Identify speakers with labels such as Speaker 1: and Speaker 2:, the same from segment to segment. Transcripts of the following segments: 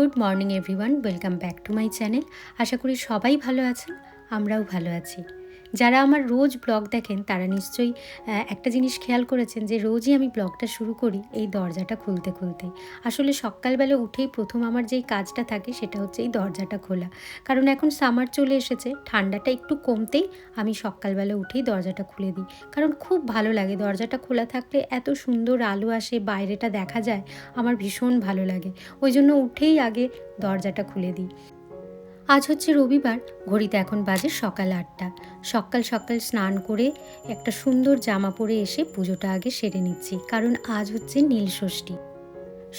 Speaker 1: Good morning, everyone. Welcome back to my channel. আশা করি সবাই ভালো আছেন, আমরাও ভালো আছি। যারা আমার রোজ ব্লগ দেখেন, তারা নিশ্চয়ই একটা জিনিস খেয়াল করেছেন যে রোজই আমি ব্লগটা শুরু করি এই দরজাটা খুলতে খুলতে। আসলে সকালবেলা উঠেই প্রথম আমার যেই কাজটা থাকে সেটা হচ্ছে এই দরজাটা খোলা। কারণ এখন সামার চলে এসেছে, ঠান্ডাটা একটু কমতেই আমি সকালবেলা উঠেই দরজাটা খুলে দিই। কারণ খুব ভালো লাগে দরজাটা খোলা থাকলে এত সুন্দর আলো আসে, বাইরেটা দেখা যায়, আমার ভীষণ ভালো লাগে। ওই জন্য উঠেই আগে দরজাটা খুলে দিই। আজ হচ্ছে রবিবার, ঘড়িতে এখন বাজে সকাল আটটা। সকাল সকাল স্নান করে একটা সুন্দর জামা পরে এসে পুজোটা আগে সেরে নিচ্ছি, কারণ আজ হচ্ছে নীলষষ্ঠী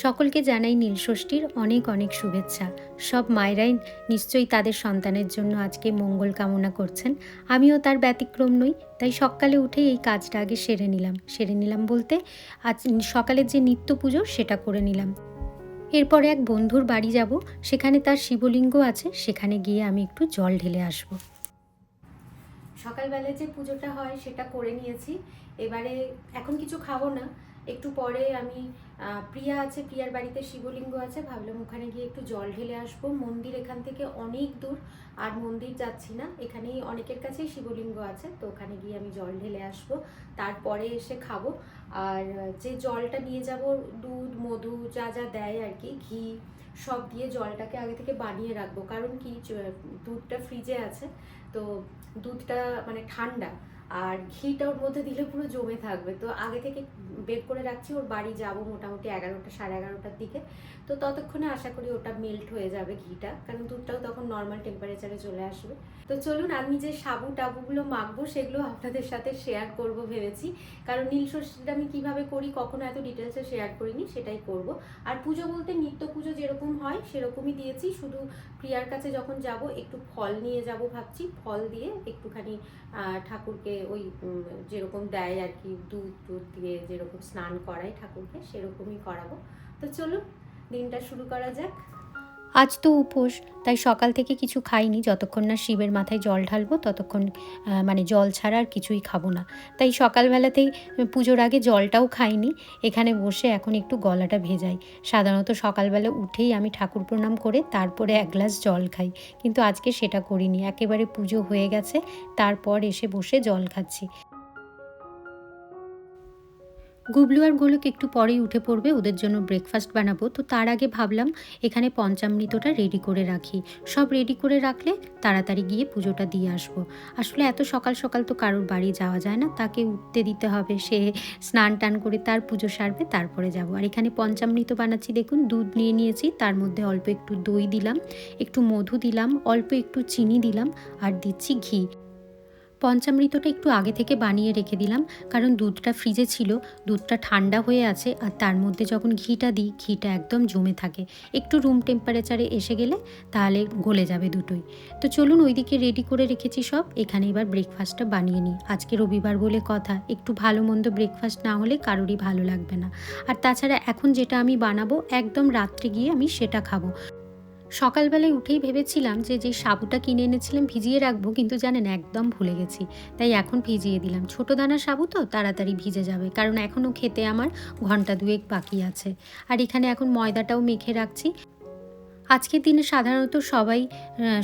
Speaker 1: সকলকে জানাই নীলষষ্ঠীর অনেক অনেক শুভেচ্ছা। সব মায়েরাই নিশ্চয়ই তাদের সন্তানের জন্য আজকে মঙ্গল কামনা করছেন। আমিও তার ব্যতিক্রম নই, তাই সকালে উঠেই এই কাজটা আগে সেরে নিলাম। সেরে নিলাম বলতে আজ সকালের যে নিত্য পুজো সেটা করে নিলাম। এরপরে এক বন্ধুর বাড়ি যাব, সেখানে তার শিবলিঙ্গ আছে, সেখানে গিয়ে আমি একটু জল ঢেলে আসব। সকালবেলা যে পুজোটা হয়, সেটা করে নিয়েছি। এবারে এখন কিছু খাব না। একটু পরে আমি প্রিয়া আছে, প্রিয়ার বাড়িতে শিবলিঙ্গ আছে, ভাবলাম ওখানে গিয়ে একটু জল ঢেলে আসব। মন্দির এখান থেকে অনেক দূর, আর মন্দির যাচ্ছি না। এখানেই অনেকের কাছেই শিবলিঙ্গ আছে, তো ওখানে গিয়ে আমি জল ঢেলে আসব। তারপরে এসে খাব। আর যে জলটা নিয়ে যাব, দুধ, মধু যা যা দেয় আর কি, ঘি, সব দিয়ে জলটাকে আগে থেকে বানিয়ে রাখব। কারণ কি দুধটা ফ্রিজে আছে, তো দুধটা মানে ঠান্ডা। আর ঘিটা ওর মধ্যে দিলে পুরো জমে থাকবে। তো আগে থেকে বের করে রাখছি, ওর বাড়ি যাব মোটামুটি এগারোটা, সাড়ে এগারোটার দিকে। তো ততক্ষণে আশা করি ওটা মেল্ট হয়ে যাবে ঘিটা, কারণ দুধটাও তখন নর্মাল টেম্পারেচারে চলে আসবে। তো চলুন আমি যে সাবু টাবুগুলো মাখবো, সেগুলো আপনাদের সাথে শেয়ার করব ভেবেছি। কারণ নীল ষষ্ঠীটা আমি কীভাবে করি, কখনো এত ডিটেলসে শেয়ার করিনি, সেটাই করব। আর পুজো বলতে নিত্য পুজো যেরকম হয়, সেরকমই দিয়েছি। শুধু প্রিয়ার কাছে যখন যাব, একটু ফল নিয়ে যাব ভাবছি। ফল দিয়ে একটুখানি ঠাকুরকে ওই যেরকম দেয় আর কি, দুধ দুধ দিয়ে যেরকম স্নান করায় ঠাকুরকে, সেরকমই করাবো। তো চলো দিনটা শুরু করা যাক। আজ তো উপোস, তাই সকাল থেকে কিছু খাইনি। যতক্ষণ না শিবের মাথায় জল ঢালবো, ততক্ষণ মানে জল ছাড়া আর কিছুই খাব না। তাই সকালবেলাতেই পুজোর আগে জলটাও খাইনি। এখানে বসে এখন একটু গলাটা ভেজাই। সাধারণত সকালবেলা উঠেই আমি ঠাকুর প্রণাম করে তারপরে এক গ্লাস জল খাই। কিন্তু আজকে সেটা করিনি। একেবারে পুজো হয়ে গেছে, তারপর এসে বসে জল খাচ্ছি। গুবলু আর গোলক একটু পরেই উঠে পড়বে, ওদের জন্য ব্রেকফাস্ট বানাবো। তো তার আগে ভাবলাম, এখানে পঞ্চামৃতটা রেডি করে রাখি। সব রেডি করে রাখলে তাড়াতাড়ি গিয়ে পুজোটা দিয়ে আসব। আসলে এত সকাল সকাল তো কারোর বাড়ি যাওয়া যায় না, তাকে উঠতে দিতে হবে। সে স্নান টান করে তার পুজো সারবে, তারপরে যাব। আর এখানে পঞ্চামৃত বানাচ্ছি, দেখুন, দুধ নিয়ে নিয়েছি, তার মধ্যে অল্প একটু দই দিলাম, একটু মধু দিলাম, অল্প একটু চিনি দিলাম, আর দিচ্ছি ঘি। পঞ্চামৃতটা একটু আগে থেকে বানিয়ে রেখে দিলাম, কারণ দুধটা ফ্রিজে ছিল, দুধটা ঠান্ডা হয়ে আছে, আর তার মধ্যে যখন ঘিটা দিই, ঘিটা একদম জমে থাকে। একটু রুম টেম্পারেচারে এসে গেলে তাহলে গলে যাবে দুটোই। তো চলুন ওইদিকে রেডি করে রেখেছি সব, এখানে এবার ব্রেকফাস্টটা বানিয়ে নিই। আজকে রবিবার বলে কথা, একটু ভালো মন্দ ব্রেকফাস্ট না হলে কারোরই ভালো লাগবে না। আর তাছাড়া এখন যেটা আমি বানাবো, একদম রাত্রে গিয়ে আমি সেটা খাব। সকালবেলায় উঠেই ভেবেছিলাম যে যে সাবুটা কিনে এনেছিলাম ভিজিয়ে রাখব, কিন্তু জানেন একদম ভুলে গেছি। তাই এখন ভিজিয়ে দিলাম। ছোটো দানা সাবু তো তাড়াতাড়ি ভিজে যাবে, কারণ এখনও খেতে আমার ঘণ্টা দুয়েক বাকি আছে। আর এখানে এখন ময়দাটাও মেখে রাখছি। আজকের দিনে সাধারণত সবাই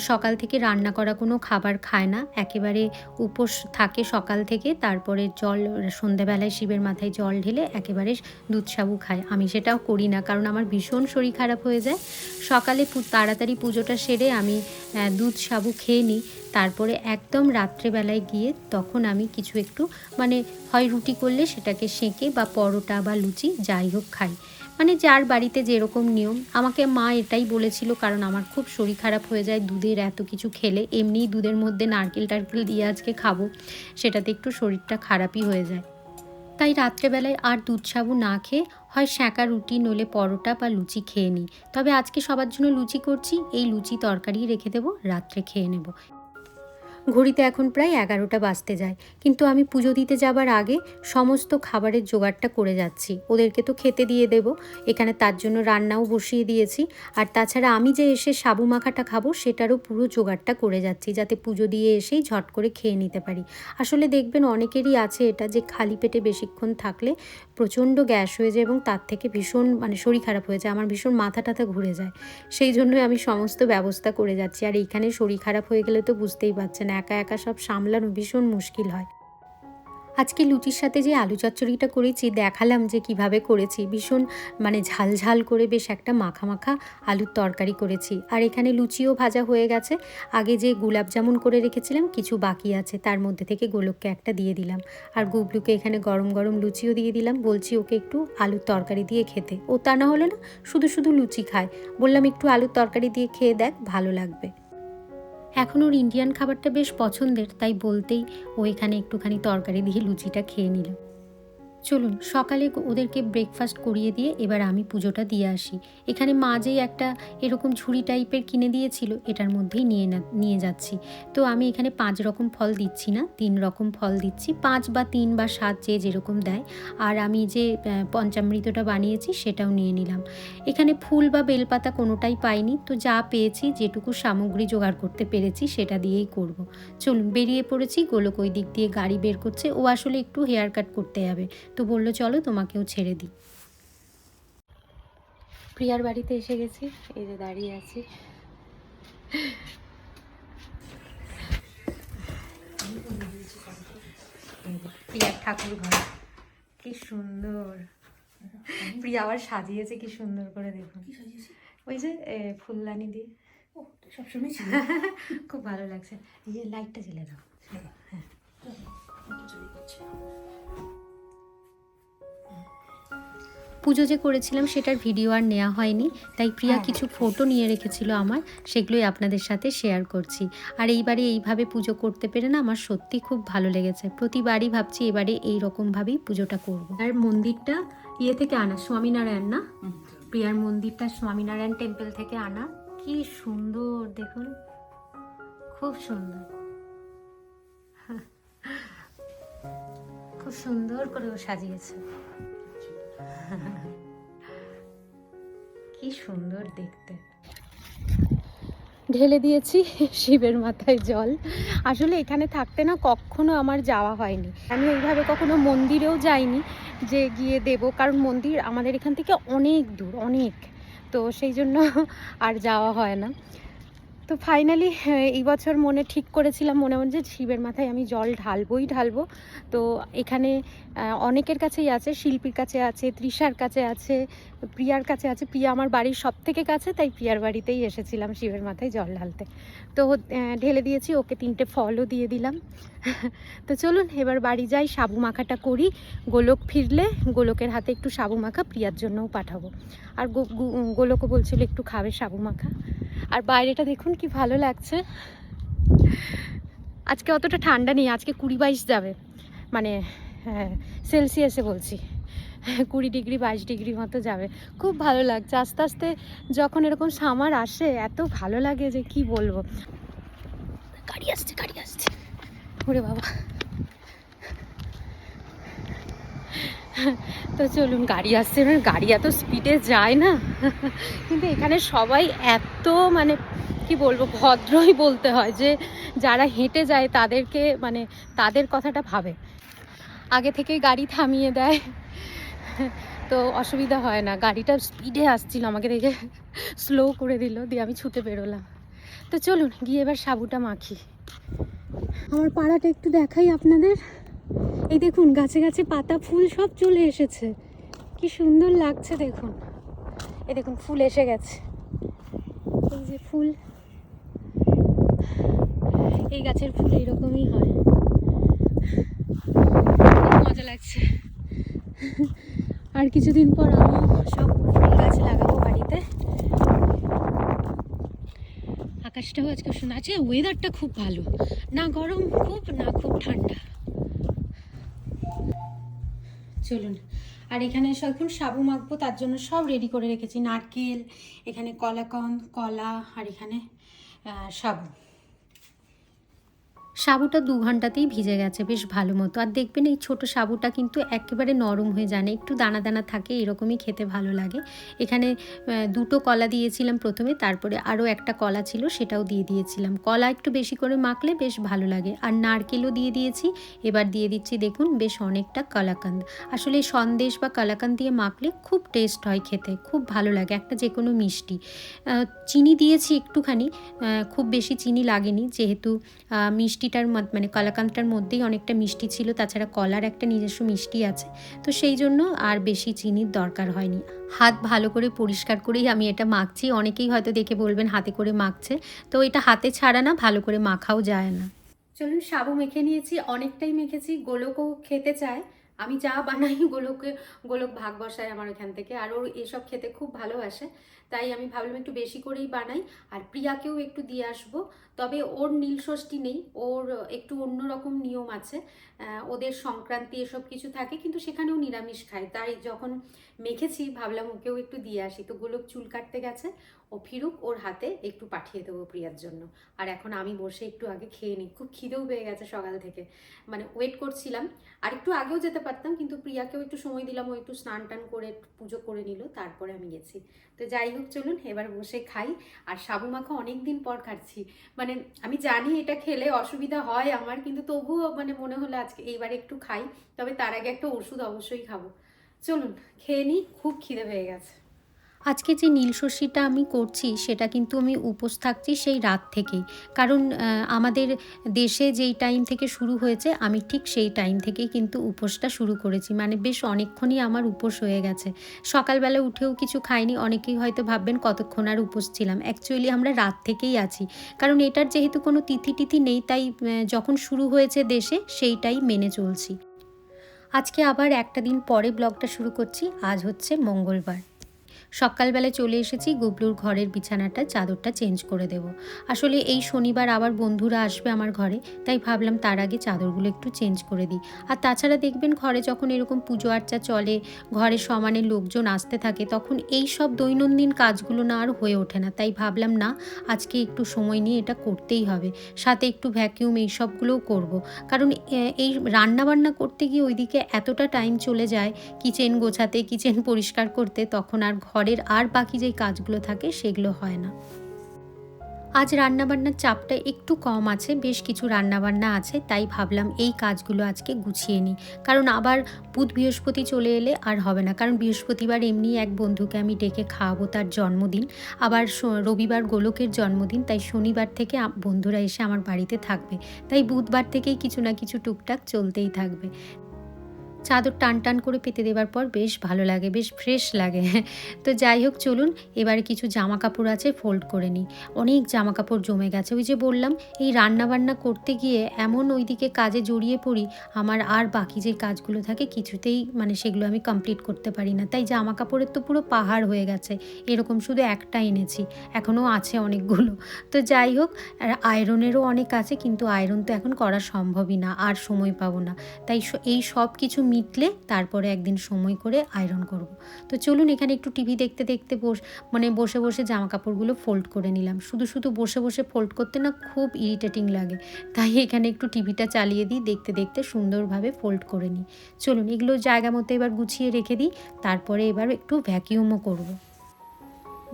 Speaker 1: সকাল থেকে রান্না করা কোনো খাবার খায় না। একেবারে উপোস থাকে সকাল থেকে, তারপরে জল সন্ধেবেলায় শিবের মাথায় জল ঢেলে একেবারে দুধ সাবু খায়। আমি সেটাও করি না, কারণ আমার ভীষণ শরীর খারাপ হয়ে যায়। সকালে তাড়াতাড়ি পুজোটা সেরে আমি দুধ সাবু খেয়ে নিই। তারপরে একদম রাত্রেবেলায় গিয়ে তখন আমি কিছু একটু মানে হয় রুটি করলে সেটাকে সেঁকে বা পরোটা বা লুচি যাই হোক খাই। মানে যার বাড়িতে যেরকম নিয়ম, আমাকে মা এটাই বলেছিল, কারণ আমার খুব শরীর খারাপ হয়ে যায়, দুধের এত কিছু খেলে, এমনিই দুধের মধ্যে নারকেল টারকেল দিয়ে আজকে খাব, সেটাতে একটু শরীরটা খারাপই হয়ে যায়। তাই রাত্রেবেলায় আর দুধ সাবু না খেয়ে, হয় শাঁকা রুটি নলে পরোটা বা লুচি খেয়ে নিই। তবে আজকে সবার জন্য লুচি করছি, এই লুচি তরকারি রেখে দেবো, রাত্রে খেয়ে নেব। ঘড়িতে এখন প্রায় এগারোটা বাজতে যায়। কিন্তু আমি পুজো দিতে যাবার আগে সমস্ত খাবারের জোগাড়টা করে যাচ্ছি। ওদেরকে তো খেতে দিয়ে দেব। এখানে তার জন্য রান্নাও বসিয়ে দিয়েছি। আর তাছাড়া আমি যে এসে সাবু মাখাটা খাব, সেটারও পুরো জোগাড়টা করে যাচ্ছি, যাতে পুজো দিয়ে এসেই ঝট করে খেয়ে নিতে পারি। আসলে দেখবেন অনেকেরই আছে এটা যে খালি পেটে বেশিক্ষণ থাকলে প্রচণ্ড গ্যাস হয়ে যায় এবং তার থেকে ভীষণ মানে শরীর খারাপ হয়ে যায়, আমার ভীষণ মাথা টাথা ঘুরে যায়। সেই জন্যই আমি সমস্ত ব্যবস্থা করে যাচ্ছি। আর এইখানে শরীর খারাপ হয়ে গেলে তো বুঝতেই পারছেন একা একা সব সামলানো ভীষণ মুশকিল হয়। আজকে লুচির সাথে যে আলু চচ্চড়িটা করেছি, দেখালাম যে কীভাবে করেছি। ভীষণ মানে ঝাল ঝাল করে বেশ একটা মাখা মাখা আলুর তরকারি করেছি। আর এখানে লুচিও ভাজা হয়ে গেছে। আগে যে গোলাপ জামুন করে রেখেছিলাম, কিছু বাকি আছে। তার মধ্যে থেকে গোলককে একটা দিয়ে দিলাম। আর গুবলুকে এখানে গরম গরম লুচিও দিয়ে দিলাম। বলছি ওকে একটু আলুর তরকারি দিয়ে খেতে। ও তা না হলে না, শুধু শুধু লুচি খায়। বললাম একটু আলুর তরকারি দিয়ে খেয়ে দেখ, ভালো লাগবে। এখন ওর ইন্ডিয়ান খাবারটা বেশ পছন্দের, তাই বলতেই ও এখানে একটুখানি তরকারি দিয়ে লুচিটা খেয়ে নিল। চলুন, সকালে ওদেরকে ব্রেকফাস্ট করিয়ে দিয়ে এবার আমি পুজোটা দিয়ে আসি। এখানে মা যেই একটা এরকম ঝুড়ি টাইপের কিনে দিয়েছিল, এটার মধ্যেই নিয়ে না, নিয়ে যাচ্ছি। তো আমি এখানে পাঁচ রকম ফল দিচ্ছি না, তিন রকম ফল দিচ্ছি, পাঁচ বা তিন বা সাত যে যেরকম দেয়। আর আমি যে পঞ্চামৃতটা বানিয়েছি সেটাও নিয়ে নিলাম। এখানে ফুল বা বেলপাতা কোনোটাই পাইনি, তো যা পেয়েছি, যেটুকু সামগ্রী জোগাড় করতে পেরেছি, সেটা দিয়েই করব। চলুন, বেরিয়ে পড়েছি গোলক ওই দিক দিয়ে গাড়ি বের করছে। ও আসলে একটু হেয়ার কাট করতে যাবে। তো বলল চলো তোমাকেও ছেড়ে দিই। প্রিয়ার বাড়িতে এসে গেছি। এই যে দাঁড়িয়ে আছি। প্রিয়ার ঠাকুর ঘর। কি সুন্দর। প্রিয়া আবার সাজিয়েছে কি সুন্দর করে দেখুন। ওই যে ফুলদানি দিয়ে।
Speaker 2: ও তো সবসময়
Speaker 1: খুব ভালো লাগছে। এই যে লাইটটা জ্বেলে দাও। হ্যাঁ। পুজো যে করেছিলাম সেটার ভিডিও আর নেওয়া হয়নি। তাই প্রিয়া
Speaker 2: হ্যাঁ।
Speaker 1: কিছু ফটো নিয়ে রেখেছিল আমার সেগুলোই আপনাদের সাথে শেয়ার করছি। আর এইবারে এইভাবে পুজো করতে পেরে না আমার সত্যি খুব ভালো লেগেছে। প্রতিবারই ভাবছি এবারে এই রকমভাবেই পুজোটা করব। আর মন্দিরটা ইয়ে থেকে আনা স্বামীনারায়ণ না? প্রিয়ার মন্দিরটা স্বামীনারায়ণ টেম্পল থেকে আনা। কি সুন্দর দেখুন খুব সুন্দর। খুব সুন্দর করে সাজিয়েছে। কি সুন্দর দেখতে। ঢেলে দিয়েছি শিবের মাথায় জল। আসলে এখানে থাকতে না কখনো আমার যাওয়া হয়নি। আমি এইভাবে কখনো মন্দিরেও যাইনি যে গিয়ে দেব, কারণ মন্দির আমাদের এখান থেকে অনেক দূর, অনেক। তো সেই জন্য আর যাওয়া হয় না। তো ফাইনালি এই বছর মনে ঠিক করেছিলাম, মনে মনে যে শিবের মাথায় আমি জল ঢালবই ঢালবো। তো এখানে অনেকের কাছেই আছে, শিল্পীর কাছে আছে, তৃষার কাছে আছে, প্রিয়ার কাছে আছে। প্রিয়া আমার বাড়ির সব থেকে কাছে, তাই প্রিয়ার বাড়িতেই এসেছিলাম শিবের মাথায় জল ঢালতে। তো ঢেলে দিয়েছি, ওকে তিনটে ফলও দিয়ে দিলাম। তো চলুন, এবার বাড়ি যাই, সাবু মাখাটা করি। গোলক ফিরলে, গোলকের হাতে একটু সাবু মাখা, প্রিয়ার জন্যও পাঠাবো। আর গোলকও বলছিল একটু খাবে সাবু মাখা। আর বাইরেটা দেখুন কি ভালো লাগছে। আজকে অতটা ঠান্ডা নেই, আজকে কুড়ি বাইশ যাবে। মানে হ্যাঁ সেলসিয়াসে বলছি। কুড়ি ডিগ্রি, বাইশ ডিগ্রি মতো যাবে। খুব ভালো লাগছে। আস্তে আস্তে যখন এরকম সামার আসে, এত ভালো লাগে যে কি বলব। গাড়ি আসছে গাড়ি আসছে। ওরে বাবা। তো চলুন, গাড়ি আসছে গাড়ি এত স্পিডে যায় না। কিন্তু এখানে সবাই এত মানে কি বলব, ভদ্রই বলতে হয় যে, যারা হেঁটে যায় তাদেরকে মানে তাদের কথাটা ভাবে। আগে থেকেই গাড়ি থামিয়ে দেয়। তো অসুবিধা হয় না। গাড়িটা স্পিডে আসছিল আমাকে দেখে স্লো করে দিল, দিয়ে আমি ছুটে বেরোলাম। তো চলুন, গিয়ে এবার সাবুটা মাখি। আমার পাড়াটা একটু দেখাই আপনাদের। এই দেখুন, গাছে গাছে পাতা, ফুল সব চলে এসেছে। কি সুন্দর লাগছে দেখুন। এই দেখুন, ফুল এসে গেছে। এই যে ফুল। এই গাছের ফুল এরকমই হয়। মজা লাগছে। আর কিছুদিন পর আমিও সব ফুল গাছ লাগাবো বাড়িতে। আকাশটাও আজকে শোনা আছে ওয়েদারটা খুব ভালো। না গরম, খুব না খুব ঠান্ডা? চলুন। আর এখানে এখন সাবু মাখবো, তার জন্য সব রেডি করে রেখেছি। নারকেল, এখানে কলাকন, কলা, আর এখানে সাবু। সাবুটা দু ঘন্টাতেই ভিজে গেছে বেশ ভালো মতো। আর দেখবেন এই ছোট সাবুটা কিন্তু একেবারে নরম হয়ে যায় না একটু দানা দানা থাকে এরকমই খেতে ভালো লাগে। এখানে দুটো কলা দিয়েছিলাম প্রথমে তারপরে আরও একটা কলা ছিল সেটাও দিয়ে দিয়েছিলাম। কলা একটু বেশি করে মাখলে বেশ ভালো লাগে। আর নারকেলও দিয়ে দিয়েছি এবার দিয়ে দিচ্ছি দেখুন বেশ অনেকটা কালাকান্দ। আসলে সন্দেশ বা কালাকান্দ দিয়ে মাখলে খুব টেস্ট হয় খেতে খুব ভালো লাগে একটা যে কোনো মিষ্টি চিনি দিয়েছি একটুখানি খুব বেশি চিনি লাগেনি যেহেতু আহ, মিষ্টিটার মানে কলাকান্তটার মধ্যেই অনেকটা মিষ্টি ছিল, তাছাড়া কলার একটা নিজস্ব মিষ্টি আছে। তো সেই জন্য আর বেশি চিনির দরকার হয়নি। হাত ভালো করে পরিষ্কার করেই আমি এটা মাখছি। অনেকেই হয়তো দেখে বলবেন, হাতে করে মাখছে। তো এটা হাতে ছাড়া না, ভালো করে মাখাও যায় না। চলুন, সাবু মেখে নিয়েছি। অনেকটাই মেখেছি। গোলকও খেতে চায়। আমি যা বানাই, গোলকে, গোলক ভাগ বসায় আমার ওখান থেকে। আর ওর এসব খেতে খুব ভালোবাসে। তাই আমি ভাবলাম একটু বেশি করেই বানাই। আর প্রিয়াকেও একটু দিয়ে আসব। তবে ওর নীল ষষ্ঠী নেই, ওর একটু অন্যরকম নিয়ম আছে। ওদের সংক্রান্তি এসব কিছু থাকে, কিন্তু সেখানেও নিরামিষ খায়। তাই যখন মেখেছি, ভাবলাম ওকেও একটু দিয়ে আসি। তো গোলক চুল কাটতে গেছে, ও ফিরুক, ওর হাতে একটু পাঠিয়ে দেবো প্রিয়ার জন্য। আর এখন আমি বসে একটু আগে খেয়ে নিই। খুব খিদেও পেয়ে গেছে সকাল থেকে। মানে ওয়েট করছিলাম। আর একটু আগেও যেতে পারতাম, কিন্তু প্রিয়াকেও একটু সময় দিলাম। ও একটু স্নান টান করে পুজো করে নিল, তারপরে আমি গেছি। তো যাই হোক, চলুন এবার বসে খাই। আর সাবু মাখা অনেক দিন পর খাচ্ছি। মানে আমি জানি এটা খেলে অসুবিধা হয় আমার, কিন্তু তবুও মানে মনে হলো আজকে এইবার একটু খাই। তবে তার আগে একটা ওষুধ অবশ্যই খাব। চলুন, খেয়ে নিই, খুব খিদে পেয়ে গেছে। আজকে যে নীলশস্যিটা আমি করছি, সেটা কিন্তু আমি উপোস থাকছি সেই রাত থেকেই। কারণ আমাদের দেশে যেই টাইম থেকে শুরু হয়েছে, আমি ঠিক সেই টাইম থেকেই কিন্তু উপোসটা শুরু করেছি। মানে বেশ অনেকক্ষণই আমার উপোস হয়ে গেছে। সকালবেলা উঠেও কিছু খাইনি, অনেকেই হয়তো ভাববেন কতক্ষণ আর উপোস ছিলাম। অ্যাকচুয়ালি আমরা রাত থেকেই আছি। কারণ এটার যেহেতু কোনো তিথি টিথি নেই, তাই যখন শুরু হয়েছে দেশে, সেইটাই মেনে চলছি। আজকে আবার একটা দিন পরে ব্লগটা শুরু করছি। আজ হচ্ছে মঙ্গলবার। সকালবেলা চলে এসেছি, গুবলুর ঘরের বিছানাটা, চাদরটা চেঞ্জ করে দেব। আসলে এই শনিবার আবার বন্ধুরা আসবে আমার ঘরে, তাই ভাবলাম তার আগে চাদরগুলো একটু চেঞ্জ করে দিই। আর তাছাড়া দেখবেন ঘরে যখন এরকম পুজো আর্চা চলে, ঘরে সমানে লোকজন আসতে থাকে, তখন এই সব দৈনন্দিন কাজগুলো না আর হয়ে ওঠে না। তাই ভাবলাম, না, আজকে একটু সময় নিয়ে এটা করতেই হবে। সাথে একটু ভ্যাকিউম এই সবগুলোও করব। কারণ এই রান্না বান্না করতে গিয়ে ওইদিকে এতটা টাইম চলে যায় কিচেন গোছাতে কিচেন পরিষ্কার করতে, তখন আর ঘরের আর বাকি যেই কাজগুলো থাকে সেগুলো হয় না। আজ রান্নাবান্নার চাপটা একটু কম আছে, বেশ কিছু রান্নাবান্না আছে, তাই ভাবলাম এই কাজগুলো আজকে গুছিয়ে নিই। কারণ আবার বুধ বৃহস্পতি চলে এলে আর হবে না। কারণ বৃহস্পতিবার এমনি এক বন্ধুকে আমি ডেকে খাওয়াবো তার জন্মদিন। আবার রবিবার গোলকের জন্মদিন, তাই শনিবার থেকে বন্ধুরা এসে আমার বাড়িতে থাকবে। তাই বুধবার থেকেই কিছু না কিছু টুকটাক চলতেই থাকবে। চাদর টান টান করে পেতে দেওয়ার পর বেশ ভালো লাগে, বেশ ফ্রেশ লাগে। তো যাই হোক, চলুন, এবারে কিছু জামা কাপড় আছে ফোল্ড করে নিই। অনেক জামা কাপড় জমে গেছে। ওই যে বললাম, এই রান্না বান্না করতে গিয়ে এমন ওইদিকে কাজে জড়িয়ে পড়ি, আমার আর বাকি যে কাজগুলো থাকে, কিছুতেই মানে সেগুলো আমি কমপ্লিট করতে পারি না। তাই জামা কাপড়ের তো পুরো পাহাড় হয়ে গেছে। এরকম শুধু একটা এনেছি, এখনও আছে অনেকগুলো। তো যাই হোক আয়রনেরও অনেক আছে, কিন্তু আয়রন তো এখন করা সম্ভবই না, আর সময় পাবো না। তাই এই সব কিছু মিটলে তারপরে একদিন সময় করে আয়রন করব। তো চলুন এখানে একটু টিভি দেখতে দেখতে বস মানে বসে বসে জামা কাপড়গুলো ফোল্ড করে নিলাম। শুধু শুধু বসে বসে ফোল্ড করতে না, খুব ইরিটেটিং লাগে। তাই এখানে একটু টিভিটা চালিয়ে দিই, দেখতে দেখতে সুন্দরভাবে ফোল্ড করে নিই। চলুন এগুলো জায়গা মতো এবার গুছিয়ে রেখে দিই, তারপরে এবার একটু ভ্যাকিউমও করব।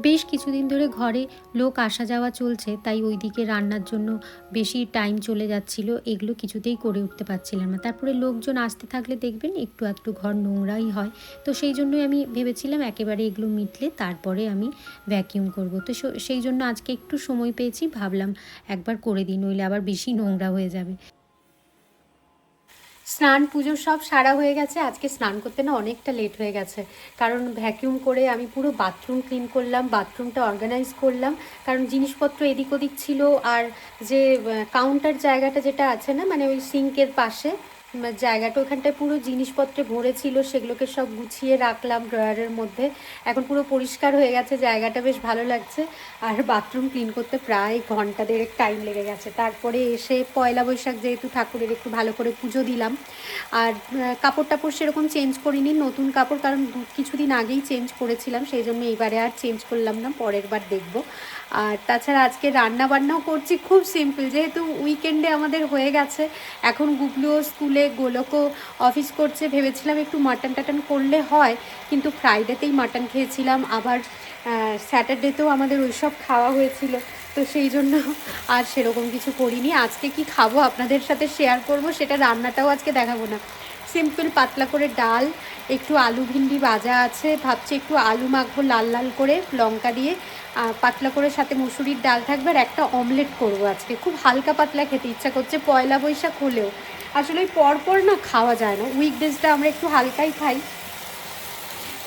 Speaker 1: বেশ কিছুদিন ধরে ঘরে লোক আসা যাওয়া চলছে, তাই ওইদিকে রান্নার জন্য বেশি টাইম চলে যাচ্ছিল, এগুলো কিছুতেই করে উঠতে পারছিলাম না। তারপরে লোকজন আসতে থাকলে দেখবেন একটু একটু ঘর নোংরাই হয়। তো সেই জন্যই আমি ভেবেছিলাম একেবারে এগুলো মিটলে তারপরে আমি ভ্যাকিউম করব। তো সেই জন্য আজকে একটু সময় পেয়েছি, ভাবলাম একবার করে দিই, নইলে আবার বেশি নোংরা হয়ে যাবে। স্নান, পুজো সব সারা হয়ে গেছে। আজকে স্নান করতে না অনেকটা লেট হয়ে গেছে। কারণ ভ্যাকিউম করে আমি পুরো বাথরুম ক্লিন করলাম বাথরুমটা অর্গানাইজ করলাম। কারণ জিনিসপত্র এদিক ওদিক ছিল আর যে কাউন্টার জায়গাটা যেটা আছে না মানে ওই সিঙ্কের পাশে জায়গাটা ওখানটায় পুরো জিনিসপত্রে ভরে ছিল, সেগুলোকে সব গুছিয়ে রাখলাম ড্রয়ারের মধ্যে। এখন পুরো পরিষ্কার হয়ে গেছে, জায়গাটা বেশ ভালো লাগছে। আর বাথরুম ক্লিন করতে প্রায় ঘণ্টা দেড়েক টাইম লেগে গেছে। তারপরে এসে পয়লা বৈশাখ যেহেতু ঠাকুরের একটু ভালো করে পুজো দিলাম। আর কাপড় টাপড় সেরকম চেঞ্জ করিনি, নতুন কাপড়, কারণ কিছুদিন আগেই চেঞ্জ করেছিলাম, সেই জন্য এইবারে আর চেঞ্জ করলাম না, পরের বার দেখব। আর তাছাড়া আজকে রান্না বান্নাও করছি, খুব সিম্পল, যেহেতু উইকেন্ডে আমাদের হয়ে গেছে, এখন গুগলুও স্কুলে গোলকও অফিস করছে। ভেবেছিলাম একটু মাটন টাটন করলে হয়, কিন্তু ফ্রাইডেতেই মাটন খেয়েছিলাম। আবার স্যাটারডেতেও আমাদের ওইসব খাওয়া হয়েছিল। তো সেই জন্য আর সেরকম কিছু করিনি। আজকে কি খাব আপনাদের সাথে শেয়ার করব, সেটা রান্নাটাও আজকে দেখাবো না। সিম্পল পাতলা করে ডাল, একটু আলু ভিন্ডি ভাজা আছে। ভাবছি একটু আলু মাখবো লাল লাল করে, লঙ্কা দিয়ে। পাতলা করে সাথে মুসুরির ডাল থাকবে আর একটা অমলেট করব আজকে। খুব হালকা পাতলা খেতে ইচ্ছা করছে, পয়লা বৈশাখ হলেও। আসলে ওই পরপর না খাওয়া যায় না। উইকডেজটা আমরা একটু হালকাই খাই।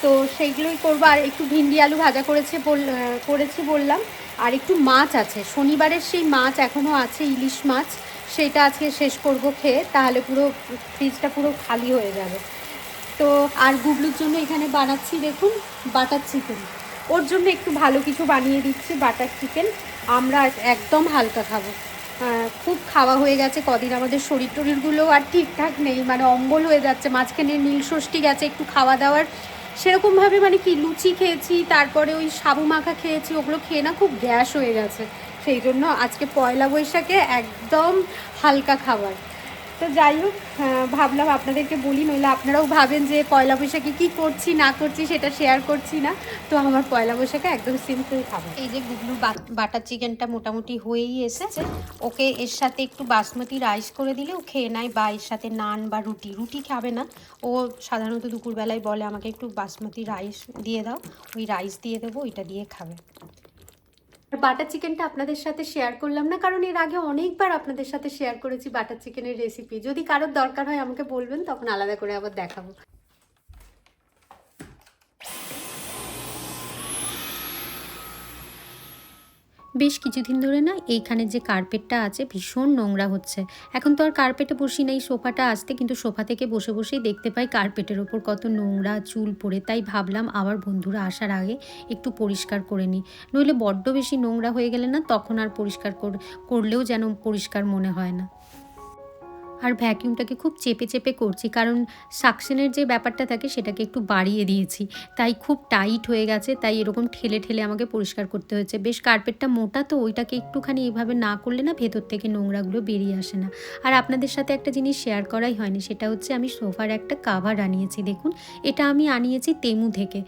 Speaker 1: তো সেইগুলোই করব। আর একটু ভিন্ডি আলু ভাজা করেছে বল করেছি বললাম। আর একটু মাছ আছে। শনিবারের সেই মাছ এখনও আছে, ইলিশ মাছ। সেটা আজকে শেষ করব খেয়ে। তাহলে পুরো ফ্রিজটা পুরো খালি হয়ে যাবে। তো আর গুবলুর জন্য এখানে বানাচ্ছি, দেখুন, বাটার চিকেন। ওর জন্য একটু ভালো কিছু বানিয়ে দিচ্ছি, বাটার চিকেন। আমরা একদম হালকা খাব। খুব খাওয়া হয়ে গেছে কদিন। আমাদের শরীর টরিরগুলো আর ঠিকঠাক নেই মানে অম্বল হয়ে যাচ্ছে, মাঝখানে নীল ষষ্ঠী গেছে, একটু খাওয়া দাওয়ার। সেরকমভাবে মানে কি লুচি খেয়েছি, তারপরে ওই সাবু মাখা খেয়েছি, ওগুলো খেয়ে না খুব গ্যাস হয়ে গেছে। সেই জন্য আজকে পয়লা বৈশাখে একদম হালকা খাবার। তো যাই হোক ভাবলাম আপনাদেরকে বলি, নইলে আপনারাও ভাবেন যে পয়লা বৈশাখে কী করছি, না করছি, সেটা শেয়ার করছি না। তো আমার পয়লা বৈশাখে একদম সিম্পল খাবার। এই যে গুগলু বাটার চিকেনটা মোটামুটি হয়েই এসেছে। ওকে এর সাথে একটু বাসমতি রাইস করে দিলে ও খেয়ে নেয়, বা এর সাথে নান বা রুটি। রুটি খাবে না। ও সাধারণত দুপুরবেলায় বলে, আমাকে একটু বাসমতি রাইস দিয়ে দাও। ওই রাইস দিয়ে দেবো, ওইটা দিয়ে খাবে। বাটার চিকেনটা আপনাদের সাথে শেয়ার করলাম না, কারণ এর আগে অনেকবার আপনাদের সাথে শেয়ার করেছি বাটার চিকেনের রেসিপি যদি কারোর দরকার হয় আমাকে বলবেন, তখন আলাদা করে আবার দেখাবো। বেশ কিছুদিন ধরে না এইখানে যে কার্পেটটা আছে ভীষণ নোংরা হচ্ছে। এখন তো আর কার্পেটে বসি নাই, সোফাটা আসতে কিন্তু সোফা থেকে বসে বসেই দেখতে পাই কার্পেটের ওপর কত নোংরা চুল পড়ে। তাই ভাবলাম আবার বন্ধুরা আসার আগে একটু পরিষ্কার করে নিই। নইলে বড্ড বেশি নোংরা হয়ে গেলে না তখন আর পরিষ্কার কর- করলেও যেন পরিষ্কার মনে হয় না। আর ভ্যাকিউমটাকে খুব চেপে চেপে করছি, কারণ সাকশনের যে ব্যাপারটা থাকে সেটাকে একটু বাড়িয়ে দিয়েছি। তাই খুব টাইট হয়ে গেছে, তাই এরকম ঠেলে ঠেলে আমাকে পরিষ্কার করতে হয়েছে। বেশ কার্পেটটা মোটা তো, ওইটাকে একটুখানি এইভাবে না করলে না ভেতর থেকে নোংরাগুলো বেরিয়ে আসে না। আর আপনাদের সাথে একটা জিনিস শেয়ার করাই হয়নি, সেটা হচ্ছে আমি সোফার একটা কাভার আনিয়েছি, দেখুন। এটা আমি আনিয়েছি তেমু থেকে।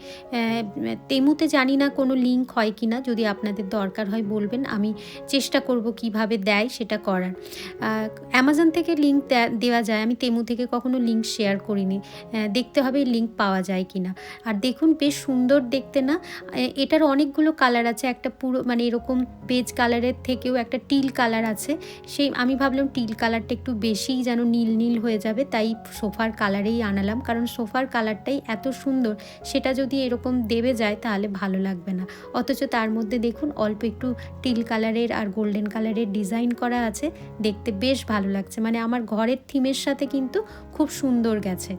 Speaker 1: তেমুতে জানি না কোনো লিঙ্ক হয় কি না যদি আপনাদের দরকার হয় বলবেন, আমি চেষ্টা করব কীভাবে দেয় সেটা করার। অ্যামাজন থেকে লিঙ্ক দেওয়া যায়। আমি তেমু থেকে কখনো লিঙ্ক শেয়ার করিনি। দেখতে হবে লিঙ্ক পাওয়া যায় কি না আর দেখুন, বেশ সুন্দর দেখতে না? এটার অনেকগুলো কালার আছে। একটা পুরো মানে এরকম পেজ কালারের থেকেও একটা টিল কালার আছে। সেই, আমি ভাবলাম টিল কালারটা একটু বেশিই যেন নীল নীল হয়ে যাবে। তাই সোফার কালারেই আনালাম। কারণ সোফার কালারটাই এত সুন্দর। সেটা যদি এরকম দেবে যায়, তাহলে ভালো লাগবে না। অথচ তার মধ্যে দেখুন, অল্প একটু টিল কালারের আর গোল্ডেন কালারের ডিজাইন করা আছে। দেখতে বেশ ভালো লাগছে। মানে আমার ঘরের থিমের সাথে কিন্তু খুব সুন্দর গেছে।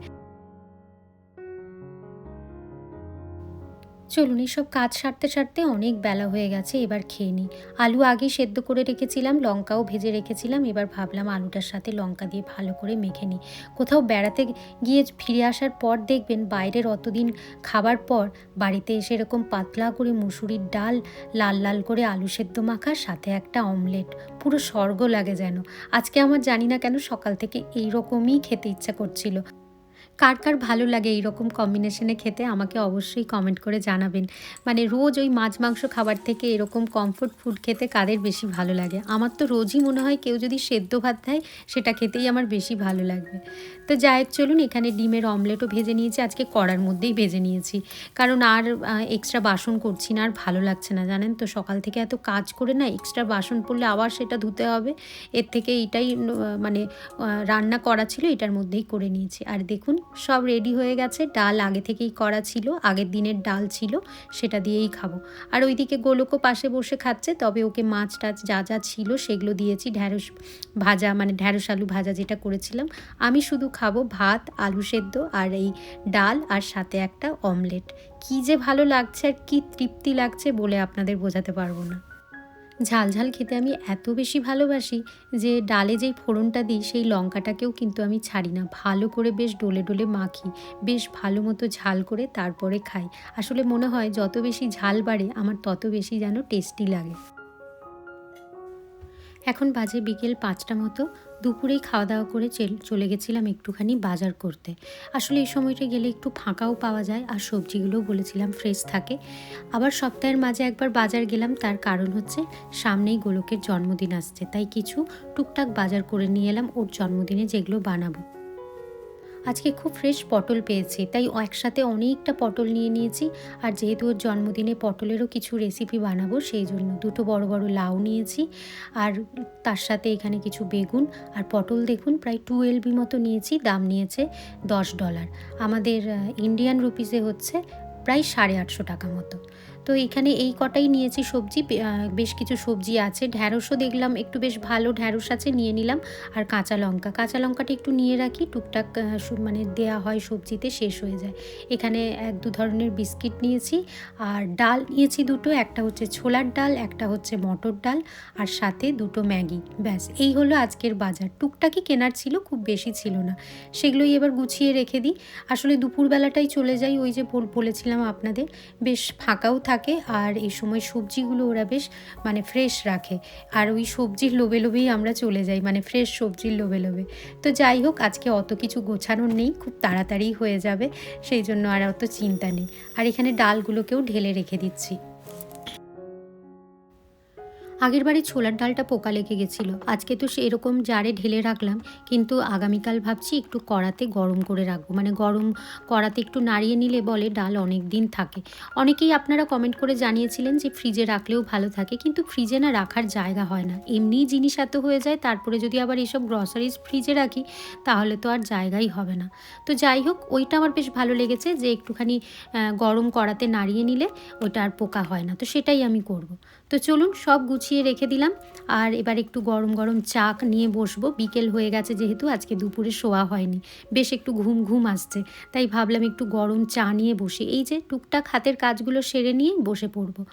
Speaker 1: চলুন এইসব কাজ সারতে সারতে অনেক বেলা হয়ে গেছে, এবার খেয়ে নিই। আলু আগে সেদ্ধ করে রেখেছিলাম, লঙ্কাও ভেজে রেখেছিলাম, এবার ভাবলাম আলুটার সাথে লঙ্কা দিয়ে ভালো করে মেখে নিই। কোথাও বেড়াতে গিয়ে ফিরে আসার পর দেখবেন, বাইরের অতদিন খাবার পর বাড়িতে এসে এরকম পাতলা করে মুসুরির ডাল, লাল লাল করে আলু সেদ্ধ মাখা সাথে একটা অমলেট। পুরো স্বর্গ লাগে যেন। আজকে আমার জানি না কেন সকাল থেকে এই রকমই খেতে ইচ্ছা করছিল। কার কার ভালো লাগে এই রকম কম্বিনেশনে খেতে আমাকে অবশ্যই কমেন্ট করে জানাবেন। মানে রোজ ওই মাছ, মাংস খাবার থেকে এরকম কমফোর্ট ফুড খেতে কাদের বেশি ভালো লাগে? আমার তো রোজই মনে হয় কেউ যদি সেদ্ধ ভাত দেয়, সেটা খেতেই আমার বেশি ভালো লাগবে। তো যাই হোক, চলুন এখানে ডিমের অমলেটও ভেজে নিয়েছি, আজকে কড়ার মধ্যেই ভেজে নিয়েছি। কারণ আর এক্সট্রা বাসন করছি না, আর ভালো লাগছে না, জানেন তো? সকাল থেকে এত কাজ করে না এক্সট্রা বাসন পড়লে আবার সেটা ধুতে হবে। এর থেকে এটাই মানে রান্না করা ছিল, এটার মধ্যেই করে নিয়েছি। আর দেখুন সব রেডি হয়ে গেছে। ডাল আগে থেকেই করা ছিল, আগের দিনের ডাল ছিল, সেটা দিয়েই খাব। আর ওইদিকে গোলকও পাশে বসে খাচ্ছে, তবে ওকে মাছ টাছ যা যা ছিল সেগুলো দিয়েছি। ঢ্যাঁড়স ভাজা মানে ঢ্যাঁড়স আলু ভাজা যেটা করেছিলাম, আমি শুধু খাব ভাত, আলু সেদ্ধ আর এই ডাল আর সাথে একটা অমলেট কী যে ভালো লাগছে আর কী তৃপ্তি লাগছে বলে আপনাদের বোঝাতে পারব না। ঝাল ঝাল খেতে আমি এত বেশি ভালোবাসি যে ডালে যেই ফোড়নটা দিই, সেই লঙ্কাটাকেও কিন্তু আমি ছাড়ি না। ভালো করে বেশ ডোলে ডলে মাখি, বেশ ভালো মতো ঝাল করে তারপরে খাই। আসলে মনে হয় যত বেশি ঝাল বাড়ে, আমার তত বেশি যেন টেস্টি লাগে। এখন বাজে বিকেল পাঁচটা মতো। দুপুরেই খাওয়া দাওয়া করে চলে গেছিলাম একটুখানি বাজার করতে। আসলে এই সময়টা গেলে একটু ফাঁকাও পাওয়া যায় আর সবজিগুলোও বলেছিলাম ফ্রেশ থাকে। আবার সপ্তাহের মাঝে একবার বাজার গেলাম, তার কারণ হচ্ছে সামনেই গোলকের জন্মদিন আসছে। তাই কিছু টুকটাক বাজার করে নিয়ে এলাম ওর জন্মদিনে যেগুলো বানাবো। আজকে খুব ফ্রেশ পটল পেয়েছি, তাই একসাথে অনেকটা পটল নিয়ে নিয়েছি। আর যেহেতু ওর জন্মদিনে পটলেরও কিছু রেসিপি বানাবো, সেই জন্য দুটো বড় বড় লাউ নিয়েছি। আর তার সাথে এখানে কিছু বেগুন আর পটল দেখুন, প্রায় টুয়েলভি মতো নিয়েছি, দাম নিয়েছে দশ ডলার আমাদের ইন্ডিয়ান রুপিসে হচ্ছে প্রায় সাড়ে আটশো টাকা মতো। তো এখানে এই কটাই নিয়েছি সবজি বেশ কিছু সবজি আছে। ঢ্যাঁড়সও দেখলাম, একটু বেশ ভালো ঢ্যাঁড়স আছে, নিয়ে নিলাম। আর কাঁচা লঙ্কা, কাঁচা লঙ্কাটা একটু নিয়ে রাখি, টুকটাক মানে দেয়া হয় সবজিতে, শেষ হয়ে যায়। এখানে এক দু ধরনের বিস্কিট নিয়েছি, আর ডাল নিয়েছি দুটো, একটা হচ্ছে ছোলার ডাল, একটা হচ্ছে মটর ডাল, আর সাথে দুটো ম্যাগি। ব্যাস, এই হলো আজকের বাজার। টুকটাকই কেনার ছিল, খুব বেশি ছিল না। সেগুলোই এবার গুছিয়ে রেখে দিই। আসলে দুপুরবেলাটাই চলে যাই, ওই যে বলেছিলাম আপনাদের, বেশ ফাঁকাও থাকে আর এই সময় সবজিগুলো ওরা বেশ মানে ফ্রেশ রাখে। আর ওই সবজির লোভে লোভেই আমরা চলে যাই মানে ফ্রেশ সবজির লোভে লোভে। তো যাই হোক, আজকে অত কিছু গোছানোর নেই, খুব তাড়াতাড়ি হয়ে যাবে, সেই জন্য আর অত চিন্তা নেই। আর এখানে ডালগুলোকেও ঢেলে রেখে দিচ্ছি। আগের বারে ছোলার ডালটা পোকা লেগে গেছিল। আজকে তো সেরকম জারে ঢেলে রাখলাম, কিন্তু আগামীকাল ভাবছি একটু কড়াতে গরম করে রাখব। মানে গরম কড়াতে একটু নাড়িয়ে নিলে বলে ডাল অনেক দিন থাকে। অনেকেই আপনারা কমেন্ট করে জানিয়েছিলেন যে ফ্রিজে রাখলেও ভালো থাকে, কিন্তু ফ্রিজে না রাখার জায়গা হয় না। এমনিই জিনিস এত হয়ে যায়, তারপরে যদি আবার এসব গ্রসারিজ ফ্রিজে রাখি, তাহলে তো আর জায়গাই হবে না। তো যাই হোক, ওইটা আমার বেশ ভালো লেগেছে যে একটুখানি গরম কড়াতে নাড়িয়ে নিলে ওটা আর পোকা হয় না। তো সেটাই আমি করব। তো চলুন সব গুছিয়ে রেখে দিলাম। আর এবার একটু গরম গরম চা নিয়ে বসবো। বিকেল হয়ে গেছে যেহেতু, আজকে দুপুরে শোয়া হয়নি। বেশ একটু ঘুম ঘুম আসছে। তাই ভাবলাম একটু গরম চা নিয়ে বসি। এই যে টুকটাক হাতের কাজগুলো সেরে নিয়ে বসে পড়ব।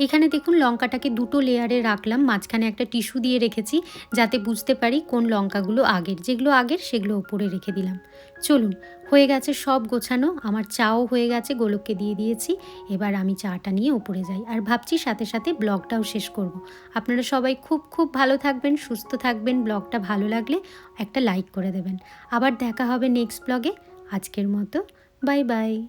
Speaker 1: এখানে দেখুন, লঙ্কাটাকে দুটো লেয়ারে রাখলাম। মাঝখানে একটা টিস্যু দিয়ে রেখেছি, যাতে বুঝতে পারি কোন লঙ্কাগুলো আগের। যেগুলো আগের, সেগুলো ওপরে রেখে দিলাম। চলুন হয়ে গেছে, সব গোছানো। আমার চাও হয়ে গেছে, গোলককে দিয়ে দিয়েছি। এবার আমি চাটা নিয়ে ওপরে যাই। আর ভাবছি সাথে সাথে ব্লগটাও শেষ করব। আপনারা সবাই খুব খুব ভালো থাকবেন, সুস্থ থাকবেন। ব্লগটা ভালো লাগলে একটা লাইক করে দেবেন। আবার দেখা হবে নেক্সট ব্লগে। আজকের মতো, বাই বাই।